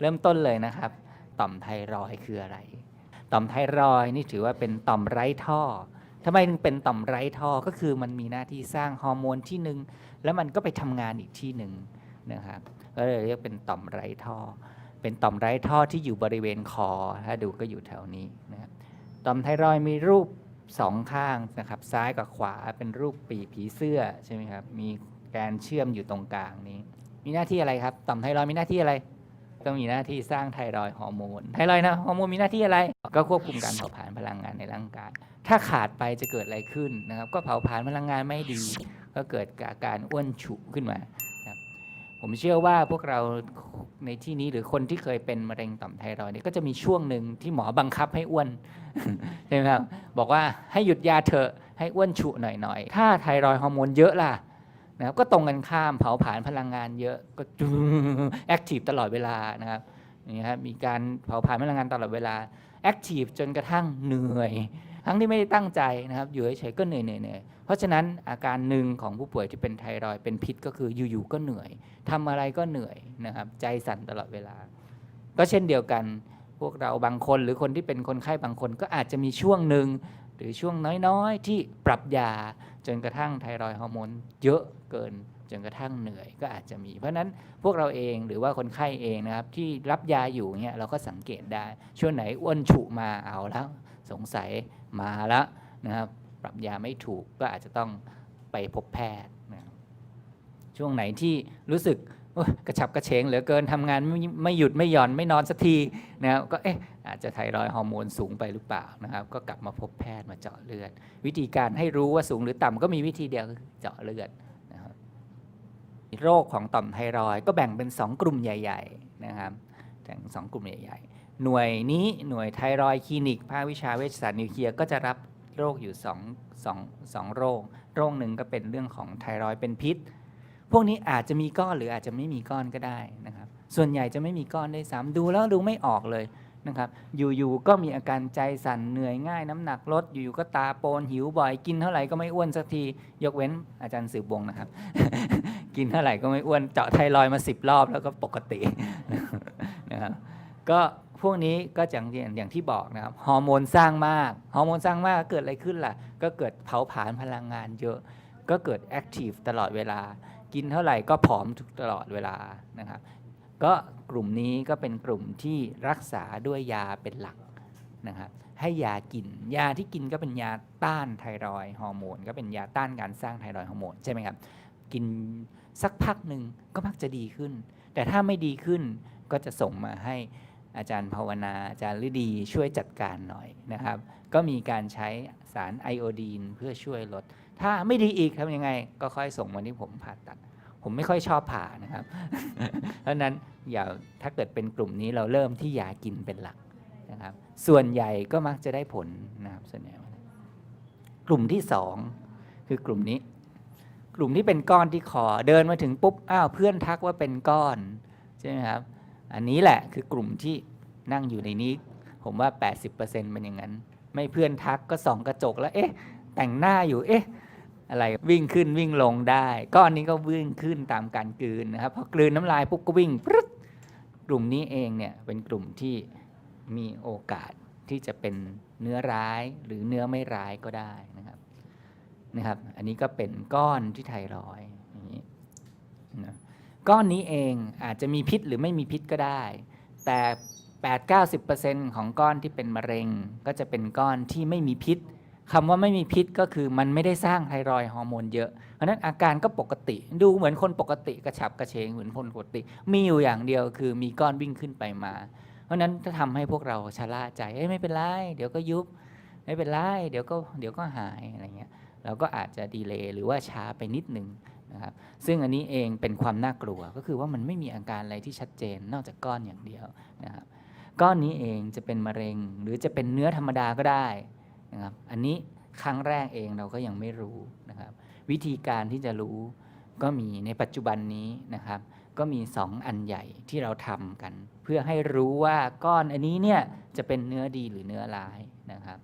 เริ่มต้นเลยนะครับ ต่อมไทรอยคืออะไร ต่อมไทรอยนี่ถือว่าเป็นต่อมไร้ท่อทำไมถึงเป็นต่อมไร้ท่อก็คือมันมีหน้าที่สร้างฮอร์โมนที่หนึ่งแล้วมันก็ไปทำงานอีกที่หนึ่งนะครับก็เลยเรียกเป็นต่อมไร้ท่อ เป็นต่อมไร้ท่อที่อยู่บริเวณคอ ถ้าดูก็อยู่แถวนี้นะครับต่อมไทรอยมีรูปสองข้างนะครับ ซ้ายกับขวาเป็นรูปปีกผีเสื้อใช่ไหมครับ มีแกนเชื่อมอยู่ตรงกลางนี้ มีหน้าที่อะไรครับ ต่อมไทรอยมีหน้าที่อะไร ก็มีหน้าที่สร้างไทรอยด์ฮอร์โมน ไทรอยด์นะฮอร์โมนมีหน้าที่อะไร ก็ควบคุมการเผาผลาญพลังงานในร่างกาย ถ้าขาดไปจะเกิดอะไรขึ้นนะครับ ก็เผาผลาญพลังงานไม่ดี ก็เกิดอาการอ้วนฉุขึ้นมาครับผมเชื่อว่าพวกเราในที่นี้หรือคนที่เคยเป็นมะเร็งต่อมไทรอยด์เนี่ยก็จะมีช่วงหนึ่งที่หมอบังคับให้อ้วนใช่ไหมครับบอกว่าให้หยุดยาเถอะให้อ้วนฉุหน่อยๆ ถ้าไทรอยด์ฮอร์โมนเยอะล่ะ นะครับก็ตรงกันข้ามเผาผลาญพลังงานเยอะก็แอคทีฟตลอดเวลานะครับนี่ครับมีการเผาผลาญพลังงานตลอดเวลาแอคทีฟจนกระทั่งเหนื่อย ทั้งที่ไม่ได้ตั้งใจนะครับอยู่เฉยๆก็เหนื่อยเหนื่อยเหนื่อยเพราะฉะนั้นอาการหนึ่งของผู้ป่วยที่เป็นไทรอยด์เป็นพิษก็คืออยู่ๆก็เหนื่อยทำอะไรก็เหนื่อยนะครับใจสั่นตลอดเวลา ก็เช่นเดียวกันพวกเราบางคนหรือคนที่เป็นคนไข้บางคนก็อาจจะมีช่วงหนึ่งหรือช่วงน้อยๆ ที่ปรับยา จนกระทั่งไทรอยฮอร์โมนเยอะเกินจนกระทั่งเหนื่อยก็อาจจะมี เพราะนั้นพวกเราเองหรือว่าคนไข้เองนะครับที่รับยาอยู่เนี่ยเราก็สังเกตได้ช่วงไหนอ้วนฉุมาเอาแล้วสงสัยมาแล้วนะครับปรับยาไม่ถูกก็อาจจะต้องไปพบแพทย์นะช่วงไหนที่รู้สึก กระฉับกระเฉงเหลือเกินทำงานไม่ไม่หยุดไม่หย่อนไม่นอนสักทีนะครับก็เอ๊ะอาจจะไทรอยฮอร์โมนสูงไปหรือเปล่านะครับ ก็กลับมาพบแพทย์มาเจาะเลือด วิธีการให้รู้ว่าสูงหรือต่ำก็มีวิธีเดียวคือเจาะเลือดนะครับโรคของต่อมไทรอยก็แบ่งเป็น 2 กลุ่มใหญ่ ๆนะครับแบ่งสองกลุ่มใหญ่ ๆ หน่วยนี้หน่วยไทรอยคลินิกภาควิชาเวชศาสตร์นิวเคลียร์ก็จะรับโรคอยู่2 2 2โรค โรคหนึ่งก็เป็นเรื่องของไทรอยเป็นพิษ พวกนี้อาจจะมีก้อนหรืออาจจะไม่มีก้อนก็ได้นะครับ ส่วนใหญ่จะไม่มีก้อนได้ซ้ำดูแล้วดูไม่ออกเลยนะครับ อยู่ๆก็มีอาการใจสั่นเหนื่อยง่าย น้ำหนักลดอยู่ๆก็ตาโปนหิวบ่อยกินเท่าไหร่ก็ไม่อ้วนสักที ยกเว้นอาจารย์สืบวงนะครับ กินเท่าไหร่ก็ไม่อ้วนเจาะไทรอยมาสิบรอบแล้วก็ปกตินะครับก็พวกนี้ก็อย่างอย่างที่บอกนะครับฮอร์โมนสร้างมากฮอร์โมนสร้างมากเกิดอะไรขึ้นล่ะ ก็เกิดเผาผลาญพลังงานเยอะ ก็เกิดแอคทีฟตลอดเวลา กินเท่าไหร่ก็ผอมทุกตลอดเวลานะครับ ก็กลุ่มนี้ก็เป็นกลุ่มที่รักษาด้วยยาเป็นหลักนะครับ ให้ยากิน ยาที่กินก็เป็นยาต้านไทรอยด์ฮอร์โมนก็เป็นยาต้านการสร้างไทรอยด์ฮอร์โมนใช่ไหมครับ กินสักพักหนึ่งก็มักจะดีขึ้น แต่ถ้าไม่ดีขึ้นก็จะส่งมาให้อาจารย์ภาวนาอาจารย์ฤดีช่วยจัดการหน่อยนะครับ ก็มีการใช้ สารไอโอดีนเพื่อช่วยลด ถ้าไม่ดีอีกทำยังไง ก็ค่อยส่งมาที่ผมผ่าตัด ผมไม่ค่อยชอบผ่านะครับ เพราะฉะนั้นอย่าถ้าเกิดเป็นกลุ่มนี้เราเริ่มที่ยากินเป็นหลักนะครับ ส่วนใหญ่ก็มักจะได้ผลนะครับส่วนใหญ่กลุ่มที่สองคือกลุ่มนี้ กลุ่มที่เป็นก้อนที่คอเดินมาถึงปุ๊บอ้าวเพื่อนทักว่าเป็นก้อนใช่ไหมครับ อันนี้แหละคือกลุ่มที่นั่งอยู่ในนี้ ผมว่า 80%เป็นอย่างนั้น ไม่เพื่อนทักก็ส่องกระจกแล้วเอ๊ะ แต่งหน้าอยู่เอ๊ะอะไรวิ่งขึ้นวิ่งลงได้ ก้อนนี้ก็วิ่งขึ้นตามการกลืนนะครับพอกลืนน้ำลายปุ๊บก็วิ่งปึ๊ดกลุ่มนี้เองเนี่ยเป็นกลุ่มที่มีโอกาสที่จะเป็นเนื้อร้ายหรือเนื้อไม่ร้ายก็ได้นะครับนะครับ อันนี้ก็เป็นก้อนที่ไทรอยอย่างนี้นะก้อนนี้เองอาจจะมีพิษหรือไม่มีพิษก็ได้ แต่ 8-90%ของก้อนที่เป็นมะเร็ง ก็จะเป็นก้อนที่ไม่มีพิษคำว่าไม่มีพิษก็คือมันไม่ได้สร้างไทรอยฮอร์โมนเยอะ เพราะนั้นอาการก็ปกติ ดูเหมือนคนปกติกระฉับกระเฉงเหมือนคนปกติ มีอยู่อย่างเดียวคือมีก้อนวิ่งขึ้นไปมา เพราะฉะนั้นถ้าทำให้พวกเราชะล่าใจเอ้ยไม่เป็นไร เดี๋ยวก็ยุบ ไม่เป็นไร เดี๋ยวก็เดี๋ยวก็หายอะไรเงี้ย เราก็อาจจะดีเลย์หรือว่าช้าไปนิดนึงนะครับ ซึ่งอันนี้เองเป็นความน่ากลัวก็คือว่ามันไม่มีอาการอะไรที่ชัดเจนนอกจากก้อนอย่างเดียวนะครับ ก้อนนี้เองจะเป็นมะเร็ง หรือจะเป็นเนื้อธรรมดาก็ได้นะครับอันนี้ครั้งแรกเองเราก็ยังไม่รู้นะครับ วิธีการที่จะรู้ก็มีในปัจจุบันนี้นะครับ ก็มี 2 อันใหญ่ที่เราทำกัน เพื่อให้รู้ว่าก้อนอันนี้เนี่ยจะเป็นเนื้อดีหรือเนื้อร้ายนะครับ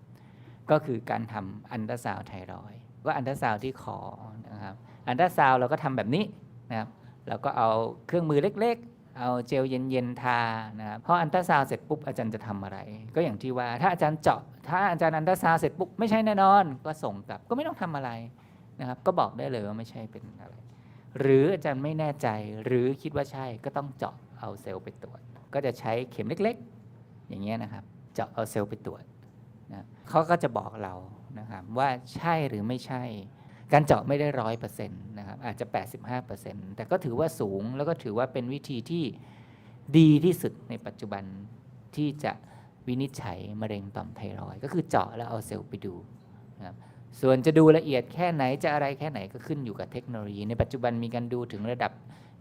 ก็คือการทำอันตราซาวไทรอยด์ว่าอันตราซาวที่คอนะครับอันตราซาวเราก็ทำแบบนี้นะครับเราก็เอาเครื่องมือเล็ก เอาเจลเย็นๆทานะครับพออันตราซาวเสร็จปุ๊บอาจารย์จะทำอะไร ก็อย่างที่ว่าถ้าอาจารย์เจาะถ้าอาจารย์อันตราซาวเสร็จปุ๊บไม่ใช่แน่นอน ก็ส่งกลับก็ไม่ต้องทำอะไรนะครับ ก็บอกได้เลยว่าไม่ใช่เป็นอะไร หรืออาจารย์ไม่แน่ใจหรือคิดว่าใช่ก็ต้องเจาะเอาเซลล์ไปตรวจ ก็จะใช้เข็มเล็กๆ อย่างเงี้ยนะครับ เจาะเอาเซลล์ไปตรวจนะเขาก็จะบอกเรานะครับว่าใช่หรือไม่ใช่ การเจาะไม่ได้ร้อยเปอร์เซ็นต์นะครับอาจจะ 85%แต่ก็ถือว่าสูงแล้วก็ถือว่าเป็นวิธีที่ดีที่สุดในปัจจุบันที่จะวินิจฉัยมะเร็งต่อมไทรอยก็คือเจาะแล้วเอาเซลล์ไปดูนะครับส่วนจะดูละเอียดแค่ไหนจะอะไรแค่ไหนก็ขึ้นอยู่กับเทคโนโลยี ในปัจจุบันมีการดูถึงระดับ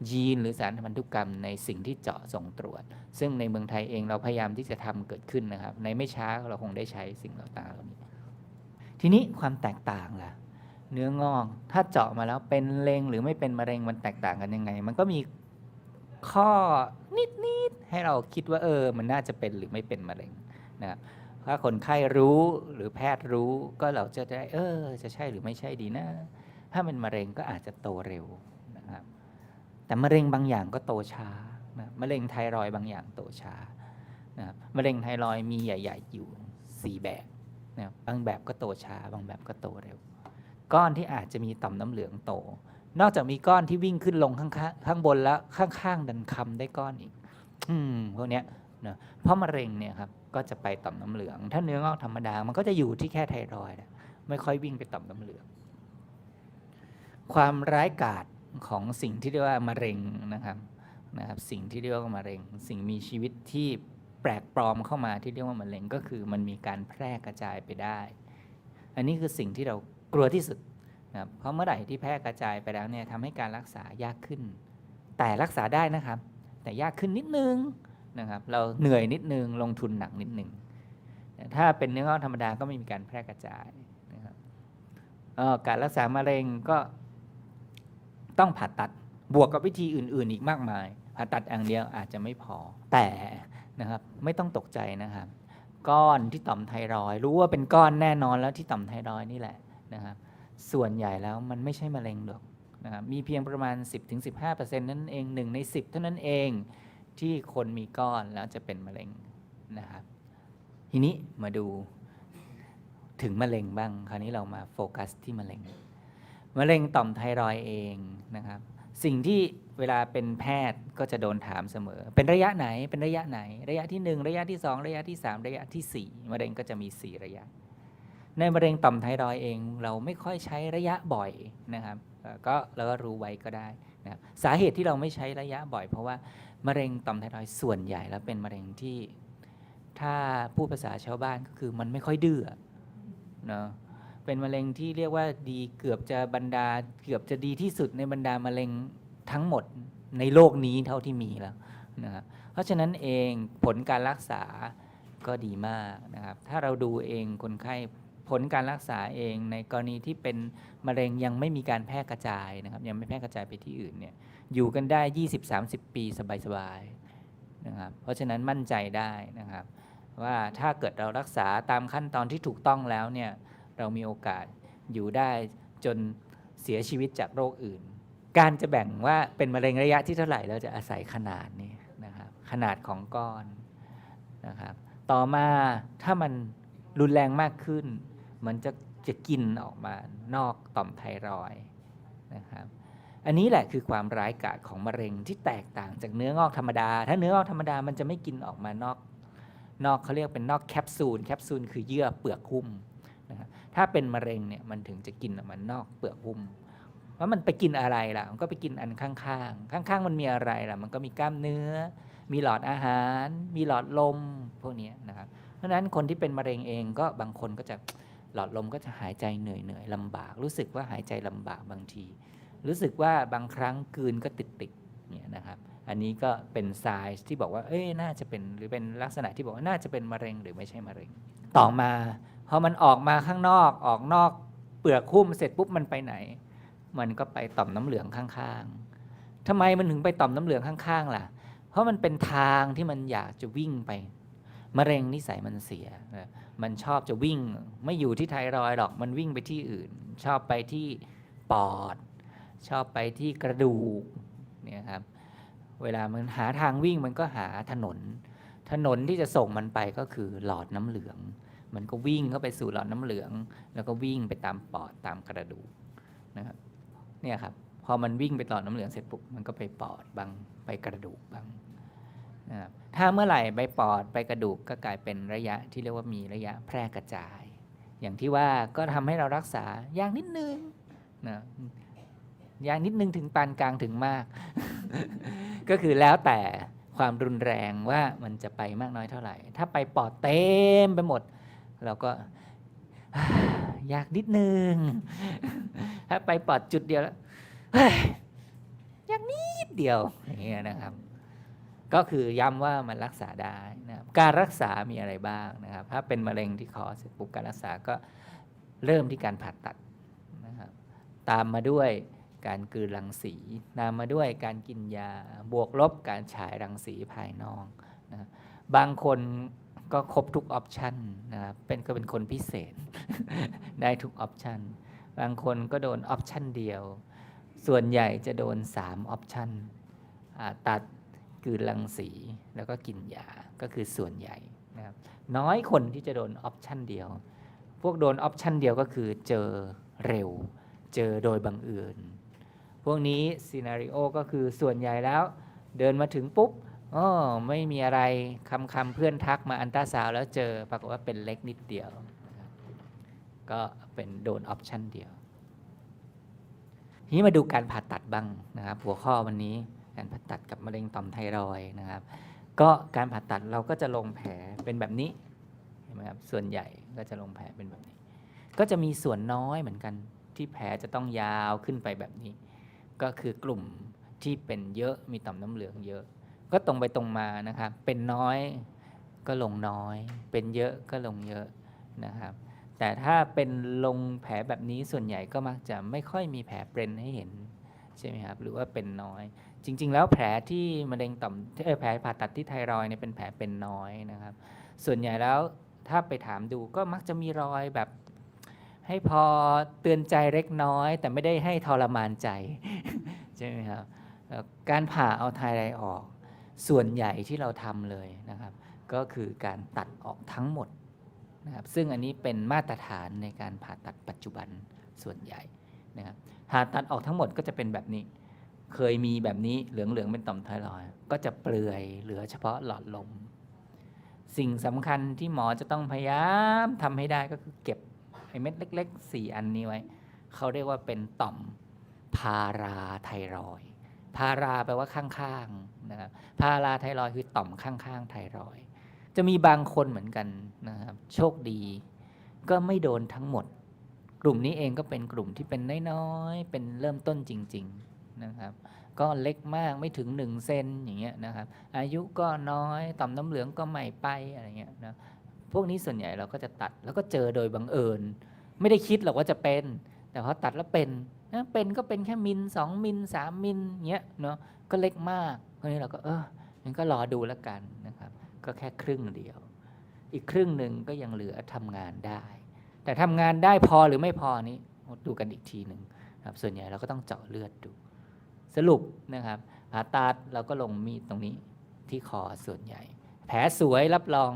ยีนหรือสารพันธุกรรมในสิ่งที่เจาะส่งตรวจ ซึ่งในเมืองไทยเองเราพยายามที่จะทำเกิดขึ้นนะครับ ในไม่ช้าเราคงได้ใช้สิ่งต่างเหล่านี้ ทีนี้ความแตกต่างล่ะ เนื้องอก ถ้าเจาะมาแล้วเป็นเลงหรือไม่เป็นมะเร็งมันแตกต่างกันยังไง มันก็มีข้อนิดๆให้เราคิดว่าเออ มันน่าจะเป็นหรือไม่เป็นมะเร็งนะครับถ้าคนไข้รู้หรือแพทย์รู้ก็เราจะได้เออ จะใช่หรือไม่ใช่ดีนะ ถ้าเป็นมะเร็งก็อาจจะโตเร็วนะครับ แต่มะเร็งบางอย่างก็โตช้านะมะเร็งไทรอยด์บางอย่างโตช้านะครับมะเร็งไทรอยด์มีใหญ่ ๆ อยู่สี่แบบนะครับบางแบบก็โตช้า บางแบบก็โตเร็ว ก้อนที่อาจจะมีต่อมน้ำเหลืองโต นอกจากมีก้อนที่วิ่งขึ้นลงข้างข้างบนแล้วข้างๆดันคำได้ก้อนอีก อืมพวกเนี้ยนะเพราะมะเร็งเนี่ยครับก็จะไปต่อมน้ำเหลือง ถ้าเนื้องอกธรรมดามันก็จะอยู่ที่แค่ไทรอยด์ไม่ค่อยวิ่งไปต่อมน้ำเหลือง ความร้ายกาจของสิ่งที่เรียกว่ามะเร็งนะครับนะครับ สิ่งที่เรียกว่ามะเร็ง สิ่งมีชีวิตที่แปลกปลอมเข้ามาที่เรียกว่ามะเร็งก็คือมันมีการแพร่กระจายไปได้ อันนี้คือสิ่งที่เรา กลัวที่สุดนะครับเพราะเมื่อไหร่ที่แพร่กระจายไปแล้วเนี่ยทำให้การรักษายากขึ้น แต่รักษาได้นะครับ แต่ยากขึ้นนิดนึงนะครับเราเหนื่อยนิดนึงลงทุนหนักนิดนึงแต่ถ้าเป็นเนื้องอกธรรมดาก็ไม่มีการแพร่กระจายนะครับออการรักษามะเร็งก็ต้องผ่าตัดบวกกับวิธีอื่น ๆ อีกมากมาย ผ่าตัดอย่างเดียวอาจจะไม่พอแต่นะครับไม่ต้องตกใจนะครับ ก้อนที่ต่อมไทรอยรู้ว่าเป็นก้อนแน่นอนแล้วที่ต่อมไทรอยนี่แหละ นะครับส่วนใหญ่แล้วมันไม่ใช่มะเร็งหรอกนะครับมีเพียงประมาณ 10-15%นั่นเองหนึ่งใน 10 เท่านั้นเองที่คนมีก้อนแล้วจะเป็นมะเร็งนะครับทีนี้มาดูถึงมะเร็งบ้าง คราวนี้เรามาโฟกัสที่มะเร็ง มะเร็งต่อมไทรอยด์เองนะครับ สิ่งที่เวลาเป็นแพทย์ก็จะโดนถามเสมอ เป็นระยะไหนเป็นระยะไหน ระยะที่ 1 ระยะที่ 2 ระยะที่ 3 ระยะทีสี่4 มะเร็งก็จะมี 4 ระยะ ในมะเร็งต่อมไทรอยเองเราไม่ค่อยใช้ระยะบ่อยนะครับก็เราก็รู้ไว้ก็ได้นะครับสาเหตุที่เราไม่ใช้ระยะบ่อย เพราะว่ามะเร็งต่อมไทรอยส่วนใหญ่แล้วเป็นมะเร็งที่ ถ้าพูดภาษาชาวบ้านก็คือมันไม่ค่อยดื้อเนาะเป็นมะเร็งที่เรียกว่าดีเกือบจะบรรดาเกือบจะดีที่สุดในบรรดามะเร็งทั้งหมดในโลกนี้เท่าที่มีแล้วนะครับเพราะฉะนั้นเองผลการรักษาก็ดีมากนะครับถ้าเราดูเองคนไข้ ผลการรักษาเองในกรณีที่เป็นมะเร็งยังไม่มีการแพร่กระจายนะครับยังไม่แพร่กระจายไปที่อื่นเนี่ยอยู่กันได้ 20-30 ปีสบายๆนะครับเพราะฉะนั้นมั่นใจได้นะครับ ว่าถ้าเกิดเรารักษาตามขั้นตอนที่ถูกต้องแล้วเนี่ยเรามีโอกาสอยู่ได้จนเสียชีวิตจากโรคอื่น การจะแบ่งว่าเป็นมะเร็งระยะที่เท่าไหร่เราจะอาศัยขนาดนี่นะครับขนาดของก้อนนะครับต่อมาถ้ามันรุนแรงมากขึ้น มันจะจะกินออกมานอกต่อมไทรอยนะครับ อันนี้แหละคือความร้ายกาจของมะเร็งที่แตกต่างจากเนื้องอกธรรมดา ถ้าเนื้องอกธรรมดามันจะไม่กินออกมานอกนอกเขาเรียกเป็นนอกแคปซูลแคปซูลคือเยื่อเปลือกหุ้มนะครับถ้าเป็นมะเร็งเนี่ยมันถึงจะกินออกมานอกเปลือกหุ้มว่ามันไปกินอะไรล่ะ มันก็ไปกินอันข้างๆ ข้างๆ มันมีอะไรล่ะ มันก็มีกล้ามเนื้อ มีหลอดอาหาร มีหลอดลมพวกนี้นะครับ เพราะฉะนั้นคนที่เป็นมะเร็งเองก็บางคนก็จะ หลอดลมก็จะหายใจเหนื่อยเหนื่อยๆลำบาก รู้สึกว่าหายใจลำบากบางที รู้สึกว่าบางครั้งกืนก็ติดติดๆเนี่ยนะครับ อันนี้ก็เป็นไซส์ที่บอกว่า เอ้ยน่าจะเป็นหรือเป็นลักษณะที่บอกว่าน่าจะเป็นมะเร็งหรือไม่ใช่มะเร็ง ต่อมาพอมันออกมาข้างนอกออกนอกเปลือกหุ้มเสร็จปุ๊บมันไปไหน มันก็ไปต่อมน้ำเหลืองข้างๆทำไมมันถึงไปต่อมน้ำเหลืองข้างๆล่ะ เพราะมันเป็นทางที่มันอยากจะวิ่งไป มะเร็งนิสัยมันเสีย มันชอบจะวิ่งไม่อยู่ที่ไทรอยด์หรอก มันวิ่งไปที่อื่น ชอบไปที่ปอด ชอบไปที่กระดูกเนี่ยครับ เวลามันหาทางวิ่งมันก็หาถนน ถนนที่จะส่งมันไปก็คือหลอดน้ำเหลือง มันก็วิ่งเข้าไปสู่หลอดน้ำเหลือง แล้วก็วิ่งไปตามปอดตามกระดูกนะครับ เนี่ยครับ พอมันวิ่งไปหลอดน้ำเหลืองเสร็จปุ๊บ มันก็ไปปอดบางไปกระดูกบาง นะครับถ้าเมื่อไหร่ไปปอดไปกระดูกก็กลายเป็นระยะที่เรียกว่ามีระยะแพร่กระจาย อย่างที่ว่าก็ทำให้เรารักษายากนิดนึงนะยากนิดนึงถึงปานกลางถึงมาก ก็คือแล้วแต่ความรุนแรงว่ามันจะไปมากน้อยเท่าไหร่ ถ้าไปปอดเต็มไปหมด เราก็ยากนิดนึง ถ้าไปปอดจุดเดียวแล้วยากนิดเดียวอย่างเงี้ยนะครับ ก็คือย้ำว่ามันรักษาได้นะครับการรักษามีอะไรบ้างนะครับ ถ้าเป็นมะเร็งที่คอเสร็จปุ๊บการรักษาก็เริ่มที่การผ่าตัดนะครับ ตามมาด้วยการกืนรังสีตามมาด้วยการกินยาบวกลบการฉายรังสีภายนอกนะครับบางคนก็ครบทุกออปชันนะครับเป็นก็เป็นคนพิเศษ ได้ทุกออปชันบางคนก็โดนออปชันเดียว ส่วนใหญ่จะโดน3ออปชันอ่าตัด กืนรังสีแล้วก็กินยาก็คือส่วนใหญ่นะครับน้อยคนที่จะโดนออปชันเดียว พวกโดนออปชันเดียวก็คือเจอเร็ว เจอโดยบังเอิญพวกนี้ซีนารีโอก็คือส่วนใหญ่แล้ว เดินมาถึงปุ๊บอ๋อไม่มีอะไรคำคำเพื่อนทักมาอันตราซาวแล้วเจอปรากฏว่าเป็นเล็กนิดเดียว ก็เป็นโดนออปชันเดียว ทีนี้มาดูการผ่าตัดบ้างนะครับ หัวข้อวันนี้ การผ่าตัดกับมะเร็งต่อมไทรอยนะครับ ก็การผ่าตัดเราก็จะลงแผลเป็นแบบนี้เห็นไหมครับส่วนใหญ่ก็จะลงแผลเป็นแบบนี้ ก็จะมีส่วนน้อยเหมือนกันที่แผลจะต้องยาวขึ้นไปแบบนี้ ก็คือกลุ่มที่เป็นเยอะมีต่อมน้ำเหลืองเยอะ ก็ตรงไปตรงมานะครับเป็นน้อยก็ลงน้อย เป็นเยอะก็ลงเยอะนะครับ แต่ถ้าเป็นลงแผลแบบนี้ส่วนใหญ่ก็มักจะไม่ค่อยมีแผลเป็นให้เห็นใช่ไหมครับหรือว่าเป็นน้อย จริง ๆ แล้วแผลที่มะเร็งต่อมเออแผลผ่าตัดที่ไทรอยเนี่ยเป็นแผลเป็นน้อยนะครับ ส่วนใหญ่แล้วถ้าไปถามดูก็มักจะมีรอยแบบ ให้พอเตือนใจเล็กน้อย แต่ไม่ได้ให้ทรมานใจใช่ไหมครับการผ่าเอาไทรอยออก ส่วนใหญ่ที่เราทำเลยนะครับ ก็คือการตัดออกทั้งหมดนะครับซึ่งอันนี้เป็นมาตรฐานในการผ่าตัดปัจจุบันส่วนใหญ่นะครับผ่าตัดออกทั้งหมดก็จะเป็นแบบนี้ เคยมีแบบนี้เหลืองๆเป็นต่อมไทรอยด์ก็จะเปลือยเหลือเฉพาะหลอดลม สิ่งสำคัญที่หมอจะต้องพยายามทำให้ได้ก็คือเก็บไอ้เม็ดเล็กๆสี่อันนี้ไว้ เขาเรียกว่าเป็นต่อมพาราไทรอยพาราแปลว่าข้างๆนะครับพาราไทรอยคือต่อมข้างๆไทรอยจะมีบางคนเหมือนกันนะครับ โชคดี ก็ไม่โดนทั้งหมด กลุ่มนี้เองก็เป็นกลุ่มที่เป็นน้อยๆเป็นเริ่มต้นจริง ๆ นะครับก็เล็กมากไม่ถึง 1 เซนอย่างเงี้ยนะครับ อายุก็น้อยต่อมน้ำเหลืองก็ไม่ไปอะไรเงี้ยนะพวกนี้ส่วนใหญ่เราก็จะตัดแล้วก็เจอโดยบังเอิญ ไม่ได้คิดหรอกว่าจะเป็น แต่พอตัดแล้วเป็นนะเป็นก็เป็นแค่มิลสองมิลสามมิลเงี้ยเนาะก็เล็กมากเพราะนี้เราก็เออมันก็รอดูแล้วกันนะครับ ก็แค่ครึ่งเดียว อีกครึ่งหนึ่งก็ยังเหลือทำงานได้ แต่ทำงานได้พอหรือไม่พอนี้ดูกันอีกทีหนึ่งครับส่วนใหญ่เราก็ต้องเจาะเลือดดู สรุปนะครับผ่าตัดเราก็ลงมีดตรงนี้ที่คอส่วนใหญ่ แผลสวยรับรอง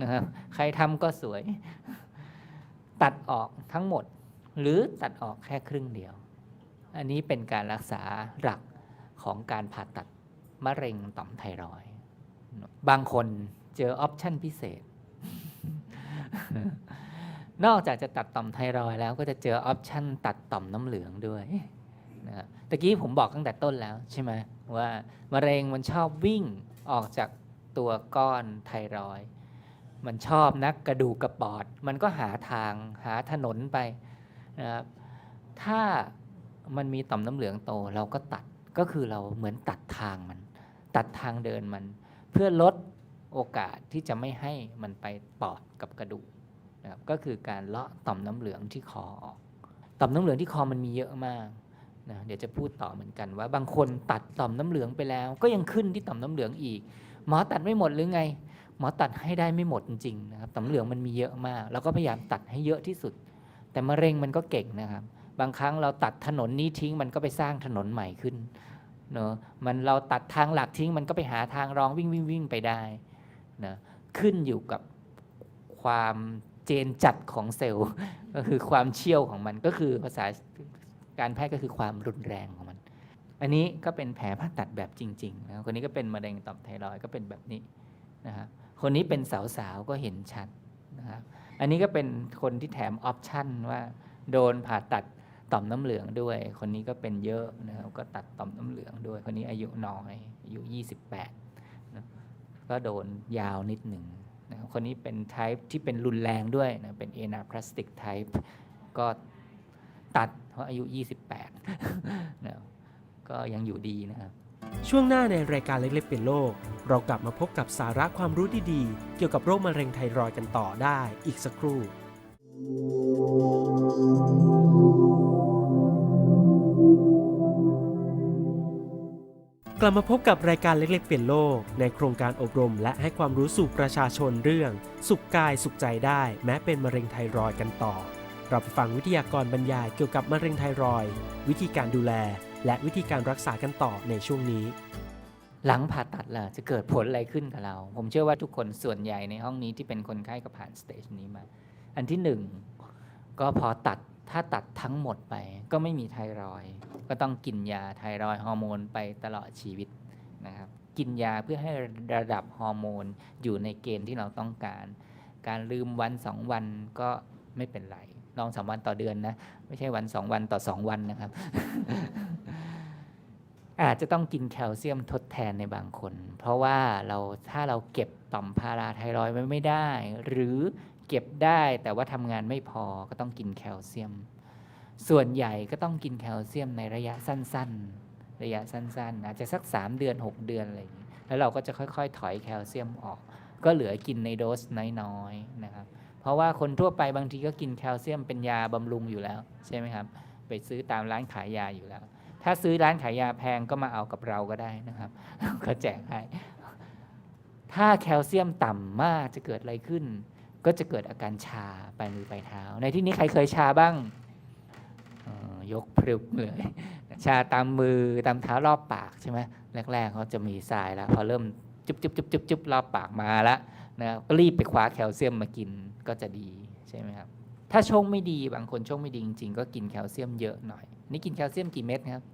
นะครับใครทำก็สวย ตัดออกทั้งหมด หรือตัดออกแค่ครึ่งเดียว อันนี้เป็นการรักษาหลักของการผ่าตัดมะเร็งต่อมไทรอยด์บางคนเจอออปชั่นพิเศษ นอกจากจะตัดต่อมไทรอยแล้วก็จะเจอออปชั่นตัดต่อมน้ำเหลืองด้วยนะครับ ตะกี้ผมบอกตั้งแต่ต้นแล้วใช่ไหมว่ามะเร็งมันชอบวิ่งออกจากตัวก้อนไทรอย มันชอบนักกระดูกกระปอด มันก็หาทางหาถนนไปนะครับถ้ามันมีต่อมน้ำเหลืองโตเราก็ตัดก็คือเราเหมือนตัดทางมัน ตัดทางเดินมัน เพื่อลดโอกาสที่จะไม่ให้มันไปปอดกับกระดูกนะครับก็คือการเลาะต่อมน้ำเหลืองที่คอออก ต่อมน้ำเหลืองที่คอมันมีเยอะมาก นะเดี๋ยวจะพูดต่อเหมือนกันว่าบางคนตัดต่อมน้ำเหลืองไปแล้ว ก็ยังขึ้นที่ต่อมน้ำเหลืองอีก หมอตัดไม่หมดหรือไง หมอตัดให้ได้ไม่หมดจริงๆนะครับต่อมเหลืองมันมีเยอะมากเราก็พยายามตัดให้เยอะที่สุด แต่มะเร็งมันก็เก่งนะครับ บางครั้งเราตัดถนนนี้ทิ้งมันก็ไปสร้างถนนใหม่ขึ้นเนอะมันเราตัดทางหลักทิ้งมันก็ไปหาทางรองวิ่งวิ่งวิ่งไปได้นะขึ้นอยู่กับความเจนจัดของเซลล์ก็คือความเชี่ยวของมันก็คือภาษา การแพทย์ก็คือความรุนแรงของมัน อันนี้ก็เป็นแผลผ่าตัดแบบจริงๆนะคนนี้ก็เป็นมะเร็งต่อมไทรอยด์ก็เป็นแบบนี้นะครับคนนี้เป็นสาวๆก็เห็นชัดนะครับอันนี้ก็เป็นคนที่แถมออปชั่นว่าโดนผ่าตัดต่อมน้ำเหลืองด้วย คนนี้ก็เป็นเยอะนะครับก็ตัดต่อมน้ำเหลืองด้วย คนนี้อายุน้อยอายุ 28นะก็โดนยาวนิดหนึ่งนะครับคนนี้เป็น type ที่เป็นรุนแรงด้วยนะเป็น anaplastic type ก็ตัด เพราะอายุ 28นะก็ยังอยู่ดีนะครับ ช่วงหน้าในรายการเล็กๆเปลี่ยนโลก เรากลับมาพบกับสาระความรู้ดีๆ เกี่ยวกับโรคมะเร็งไทรอยกันต่อได้อีกสักครู่กลับมาพบกับรายการเล็กๆ เปลี่ยนโลก ในโครงการอบรม และให้ความรู้สู่ประชาชนเรื่อง สุขกายสุขใจได้ แม้เป็นมะเร็งไทรอยกันต่อ เราไปฟังวิทยากรบรรยายเกี่ยวกับมะเร็งไทรอยด์วิธีการดูแล และวิธีการรักษากันต่อในช่วงนี้ หลังผ่าตัดล่ะจะเกิดผลอะไรขึ้นกับเรา ผมเชื่อว่าทุกคนส่วนใหญ่ในห้องนี้ที่เป็นคนไข้ก็ผ่านสเตจนี้มา อันที่หนึ่งก็พอตัดถ้าตัดทั้งหมดไป ก็ไม่มีไทรอยด์ก็ต้องกินยาไทรอยด์ฮอร์โมนไปตลอดชีวิตนะครับกินยาเพื่อให้ระดับฮอร์โมนอยู่ในเกณฑ์ที่เราต้องการ การลืมวันสองวันก็ไม่เป็นไร ลองสามวันต่อเดือนนะ ไม่ใช่วันสองวันต่อสองวันนะครับ อาจจะต้องกินแคลเซียมทดแทนในบางคน เพราะว่าเราถ้าเราเก็บต่อมพาราไทรอยด์ไว้ไม่ได้ หรือเก็บได้แต่ว่าทำงานไม่พอก็ต้องกินแคลเซียม ส่วนใหญ่ก็ต้องกินแคลเซียมในระยะสั้น ๆ ระยะสั้น ๆ อาจจะสัก 3 เดือน 6 เดือนอะไรอย่างนี้แล้วเราก็จะค่อย ๆ ถอยแคลเซียมออก ก็เหลือกินในโดสน้อยๆนะครับ ราะว่าคนทั่วไปบางทีก็กินแคลเซียมเป็นยาบำรุงอยู่แล้วใช่ไหมครับ ไปซื้อตามร้านขายยาอยู่แล้ว ถ้าซื้อร้านขายยาแพงก็มาเอากับเราก็ได้นะครับก็แจกให้ถ้าแคลเซียมต่ำมากจะเกิดอะไรขึ้น ก็จะเกิดอาการชาปลายมือปลายเท้า ในที่นี้ใครเคยชาบ้างยกพรึบเลยชาตามมือตามเท้ารอบปากใช่ไหมแรกๆเขาจะมีทรายแล้วพอเริ่มจุบจุบจุบจุบจุบรอบปากมาแล้วนะครับก็รีบไปคว้าแคลเซียมมากิน ก็จะดีใช่ไหมครับ ถ้าโชคไม่ดีบางคนโชคไม่ดีจริงๆ ก็กินแคลเซียมเยอะหน่อย นี่กินแคลเซียมกี่เม็ดครับ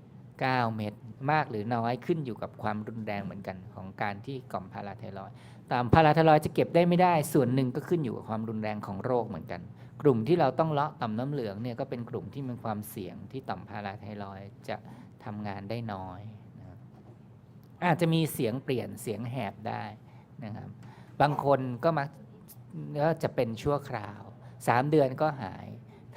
9 เม็ดมากหรือน้อยขึ้นอยู่กับความรุนแรงเหมือนกันของการที่กล่อมพาราไทรอยตามพาราไทรอยจะเก็บได้ไม่ได้ ส่วนหนึ่งก็ขึ้นอยู่กับความรุนแรงของโรคเหมือนกัน กลุ่มที่เราต้องเลาะต่อมน้ำเหลืองเนี่ยก็เป็นกลุ่มที่มีความเสี่ยงที่ต่อมพาราไทรอยจะทำงานได้น้อยนะอาจจะมีเสียงเปลี่ยนเสียงแหบได้นะครับบางคนก็มัก ก็จะเป็นชั่วคราว 3 เดือนก็หาย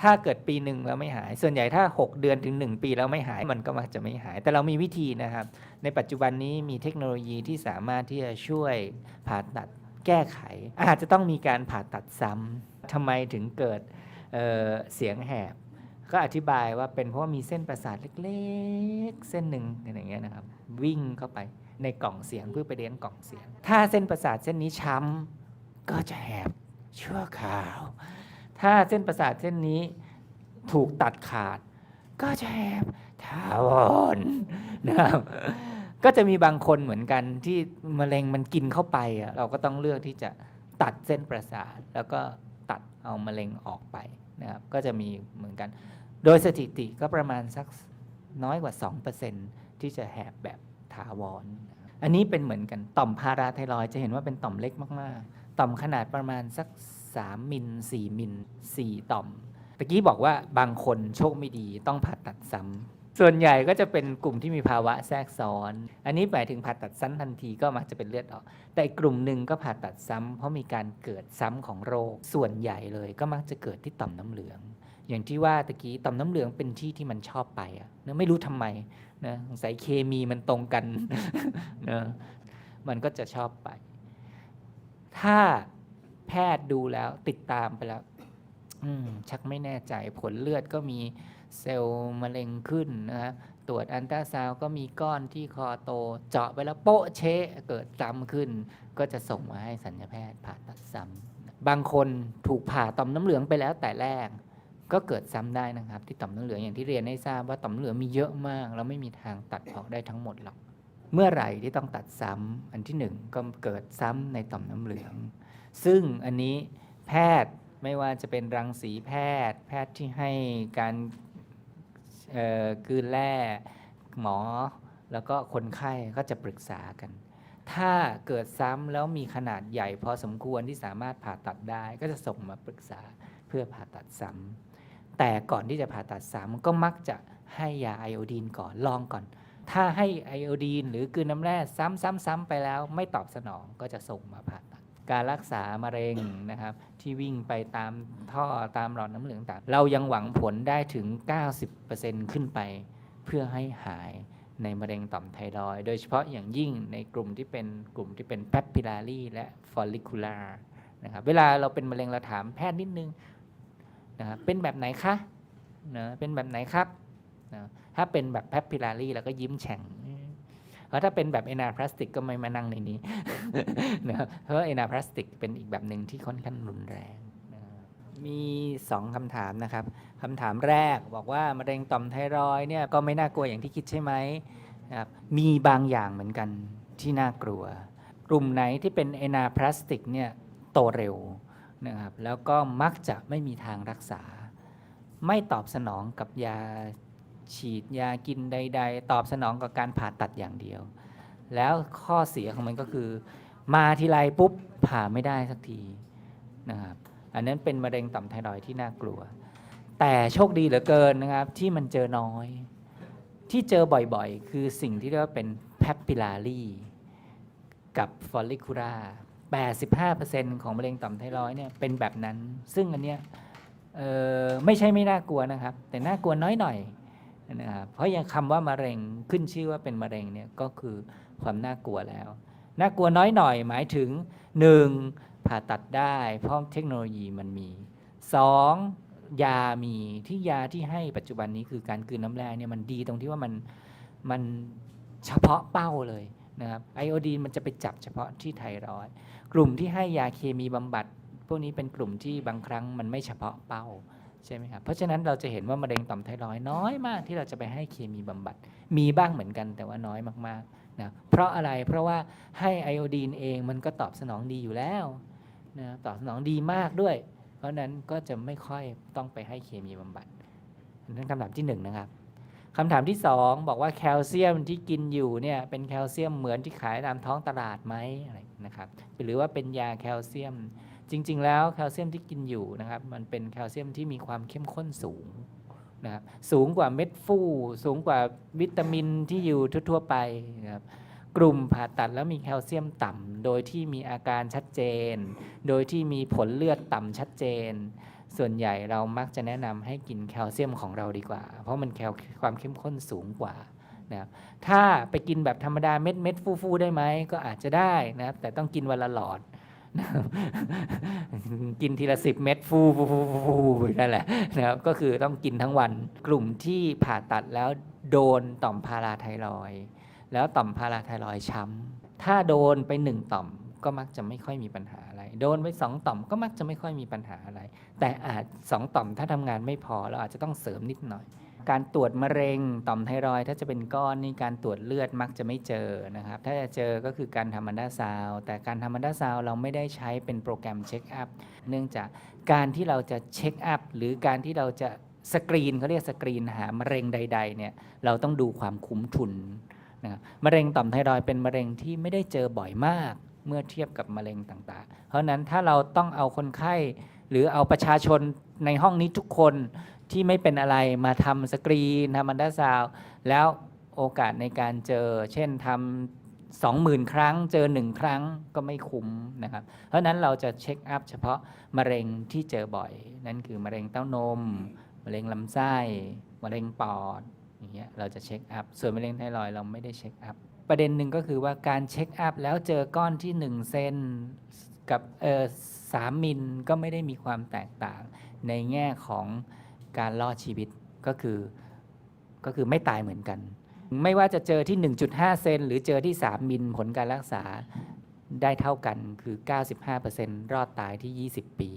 ถ้าเกิดปีหนึ่งแล้วไม่หาย ส่วนใหญ่ถ้า 6 เดือนถึง 1 ปีแล้วไม่หายมันก็มักจะไม่หาย แต่เรามีวิธีนะครับ ในปัจจุบันนี้มีเทคโนโลยีที่สามารถที่จะช่วยผ่าตัดแก้ไข อาจจะต้องมีการผ่าตัดซ้ำทำไมถึงเกิดเเสียงแหบ ก็อธิบายว่าเป็นเพราะว่ามีเส้นประสาทเล็กๆ เส้นหนึ่งอย่างเงี้ยนะครับ วิ่งเข้าไปในกล่องเสียงเพื่อไปเลี้ยงกล่องเสียง ถ้าเส้นประสาทเส้นนี้ช้ำ ก็จะแหบชั่วคราว ถ้าเส้นประสาทเส้นนี้ถูกตัดขาด ก็จะแหบถาวรนะครับก็จะมีบางคนเหมือนกันที่มะเร็งมันกินเข้าไปอะเราก็ต้องเลือกที่จะตัดเส้นประสาท แล้วก็ตัดเอามะเร็งออกไปนะครับก็จะมีเหมือนกัน โดยสถิติก็ประมาณสักน้อยกว่า 2%ที่จะแหบแบบถาวรอันนี้เป็นเหมือนกันต่อมพาราไทรอยจะเห็นว่าเป็นต่อมเล็กมากๆ ต่อมขนาดประมาณสัก 3 มิล 4 มิล 4 ต่อมตะกี้บอกว่าบางคนโชคไม่ดีต้องผ่าตัดซ้ำส่วนใหญ่ก็จะเป็นกลุ่มที่มีภาวะแทรกซ้อน อันนี้หมายถึงผ่าตัดซ้ำทันทีก็มักจะเป็นเลือดออก แต่อีกกลุ่มหนึ่งก็ผ่าตัดซ้ำเพราะมีการเกิดซ้ำของโรค ส่วนใหญ่เลยก็มักจะเกิดที่ต่อมน้ำเหลือง อย่างที่ว่าตะกี้ต่อมน้ำเหลืองเป็นที่ที่มันชอบไปอะนะไม่รู้ทำไมนะสงสัยเคมีมันตรงกันนะมันก็จะชอบไป ถ้าแพทย์ดูแล้วติดตามไปแล้ว อืม ชักไม่แน่ใจผลเลือดก็มีเซลล์มะเร็งขึ้นนะฮะตรวจอันตราซาวก็มีก้อนที่คอโต เจาะไปแล้วโป๊ะเชะเกิดซ้ำขึ้น ก็จะส่งมาให้สัญญาแพทย์ผ่าตัดซ้ำบางคนถูกผ่าต่อมน้ำเหลืองไปแล้วแต่แรก ก็เกิดซ้ำได้นะครับ ที่ต่อมน้ำเหลืองอย่างที่เรียนให้ทราบว่าต่อมน้ำเหลืองมีเยอะมาก เราไม่มีทางตัดออกได้ทั้งหมดหรอก เมื่อไหร่ที่ต้องตัดซ้ำอันที่หนึ่งก็เกิดซ้ำในต่อมน้ำเหลือง ซึ่งอันนี้แพทย์ไม่ว่าจะเป็นรังสีแพทย์ แพทย์ที่ให้การกืนแร่หมอ แล้วก็คนไข้ก็จะปรึกษากัน ถ้าเกิดซ้ำแล้วมีขนาดใหญ่พอสมควรที่สามารถผ่าตัดได้ก็จะส่งมาปรึกษาเพื่อผ่าตัดซ้ำแต่ก่อนที่จะผ่าตัดซ้ำก็มักจะให้ยาไอโอดีนก่อนลองก่อน ถ้าให้ไอโอดีนหรือกืนน้ำแร่ซ้ำๆๆไปแล้ว ไม่ตอบสนองก็จะส่งมาผ่าตัดการรักษามะเร็งนะครับที่วิ่งไปตามท่อตามหลอดน้ำเหลืองต่างเรายังหวังผลได้ถึง 90%ขึ้นไป เพื่อให้หายในมะเร็งต่อมไทรอย โดยเฉพาะอย่างยิ่งในกลุ่มที่เป็นกลุ่มที่เป็น papillary และ follicular นะครับเวลาเราเป็นมะเร็งเราถามแพทย์นิดนึงนะครับเป็นแบบไหนคะนะเป็นแบบไหนครับนะ ถ้าเป็นแบบ papillary เราก็ยิ้มแฉ่งเพราะถ้าเป็นแบบ anaplastic ก็ไม่มานั่งในนี้นะเพราะว่า anaplastic เป็นอีกแบบหนึ่งที่ค่อนข้างรุนแรง มีสองคำถามนะครับคำถามแรกบอกว่ามะเร็งต่อมไทรอยด์เนี่ยก็ไม่น่ากลัวอย่างที่คิดใช่ไหมนะครับมีบางอย่างเหมือนกันที่น่ากลัว กลุ่มไหนที่เป็น anaplastic เนี่ยโตเร็วนะครับแล้วก็มักจะไม่มีทางรักษา ไม่ตอบสนองกับยา ฉีดยากินใด ๆ ตอบสนองกับการผ่าตัดอย่างเดียว แล้วข้อเสียของมันก็คือ มาทีไรปุ๊บผ่าไม่ได้สักทีนะครับอันนั้นเป็นมะเร็งต่อมไทรอยด์ที่น่ากลัว แต่โชคดีเหลือเกินนะครับที่มันเจอน้อย ที่เจอบ่อยๆ คือสิ่งที่เรียกว่าเป็น papillary กับ follicular 85%ของมะเร็งต่อมไทรอยด์เนี่ยเป็นแบบนั้น ซึ่งอันเนี้ยไม่ใช่ไม่น่ากลัวนะครับ แต่น่ากลัวน้อยหน่อย นะครับเพราะยังคำว่ามะเร็งขึ้นชื่อว่าเป็นมะเร็งเนี่ยก็คือความน่ากลัวแล้ว น่ากลัวน้อยหน่อยหมายถึง 1. ผ่าตัดได้ เพราะเทคโนโลยีมันมี 2. ยามีที่ยาที่ให้ปัจจุบันนี้คือการกลืนน้ำแร่เนี่ยมันดีตรงที่ว่ามันมันเฉพาะเป้าเลยนะครับไอโอดีนมันจะไปจับเฉพาะที่ไทรอยกลุ่มที่ให้ยาเคมีบำบัด พวกนี้เป็นกลุ่มที่บางครั้งมันไม่เฉพาะเป้า ใช่ไหมครับเพราะฉะนั้นเราจะเห็นว่ามะเร็งต่อมไทรอยด์น้อยมากที่เราจะไปให้เคมีบำบัด มีบ้างเหมือนกันแต่ว่าน้อยมากๆนะเพราะอะไรเพราะว่าให้ไอโอดีนเองมันก็ตอบสนองดีอยู่แล้วนะตอบสนองดีมากด้วย เพราะนั้นก็จะไม่ค่อยต้องไปให้เคมีบำบัดนั่นคำถามที่หนึ่งนะครับคำถามที่สองบอกว่าแคลเซียมที่กินอยู่เนี่ยเป็นแคลเซียมเหมือนที่ขายตามท้องตลาดไหมอะไรนะครับหรือว่าเป็นยาแคลเซียม จริง ๆ แล้วแคลเซียมที่กินอยู่นะครับ มันเป็นแคลเซียมที่มีความเข้มข้นสูงนะครับสูงกว่าเม็ดฟูสูงกว่าวิตามินที่อยู่ทั่วๆไปนะครับกลุ่มผ่าตัดแล้วมีแคลเซียมต่ำโดยที่มีอาการชัดเจน โดยที่มีผลเลือดต่ำชัดเจน ส่วนใหญ่เรามักจะแนะนำให้กินแคลเซียมของเราดีกว่า เพราะมันแคลความเข้มข้นสูงกว่านะครับถ้าไปกินแบบธรรมดาเม็ดเม็ดๆฟูๆได้ไหมก็อาจจะได้นะครับแต่ต้องกินวันละหลอด กินทีละสิบเม็ดฟูฟูฟูฟูนั่นแหละนะครับก็คือต้องกินทั้งวันกลุ่มที่ผ่าตัดแล้วโดนต่อมพาราไทรอยแล้วต่อมพาราไทรอยช้ำถ้าโดนไปหนึ่งต่อมก็มักจะไม่ค่อยมีปัญหาอะไร โดนไปสองต่อมก็มักจะไม่ค่อยมีปัญหาอะไร แต่อาจสองต่อมถ้าทำงานไม่พอเราอาจจะต้องเสริมนิดหน่อย การตรวจมะเร็งต่อมไทรอยถ้าจะเป็นก้อนนี่การตรวจเลือดมักจะไม่เจอนะครับ ถ้าจะเจอก็คือการทำอันดาซาวแต่การทำอันดาซาวเราไม่ได้ใช้เป็นโปรแกรมเช็คอัพเนื่องจากการที่เราจะเช็คอัพหรือการที่เราจะสกรีนเขาเรียกสกรีนหามะเร็งใด ๆ เนี่ยเราต้องดูความคุ้มทุนนะครับมะเร็งต่อมไทรอยเป็นมะเร็งที่ไม่ได้เจอบ่อยมากเมื่อเทียบกับมะเร็งต่างๆ เพราะนั้นถ้าเราต้องเอาคนไข้ หรือเอาประชาชนในห้องนี้ทุกคน ที่ไม่เป็นอะไรมาทำสกรีนทำอันดาซาวแล้วโอกาสในการเจอ เช่นทำสองหมื่นครั้ง เจอหนึ่งครั้งก็ไม่คุ้มนะครับ เพราะนั้นเราจะเช็คอัพเฉพาะมะเร็งที่เจอบ่อย นั่นคือมะเร็งเต้านม มะเร็งลำไส้ มะเร็งปอดอย่างเงี้ยเราจะเช็คอัพ ส่วนมะเร็งไทรอยเราไม่ได้เช็คอัพ ประเด็นหนึ่งก็คือว่าการเช็คอัพแล้วเจอก้อนที่1เซนกับเออสามมิลก็ไม่ได้มีความแตกต่างในแง่ของ การรอดชีวิตก็คือก็คือไม่ตายเหมือนกัน ไม่ว่าจะเจอที่ 1.5 เซนหรือเจอที่ 3 มิลผลการรักษาได้เท่ากันคือ 95%รอดตายที่ 20 ปี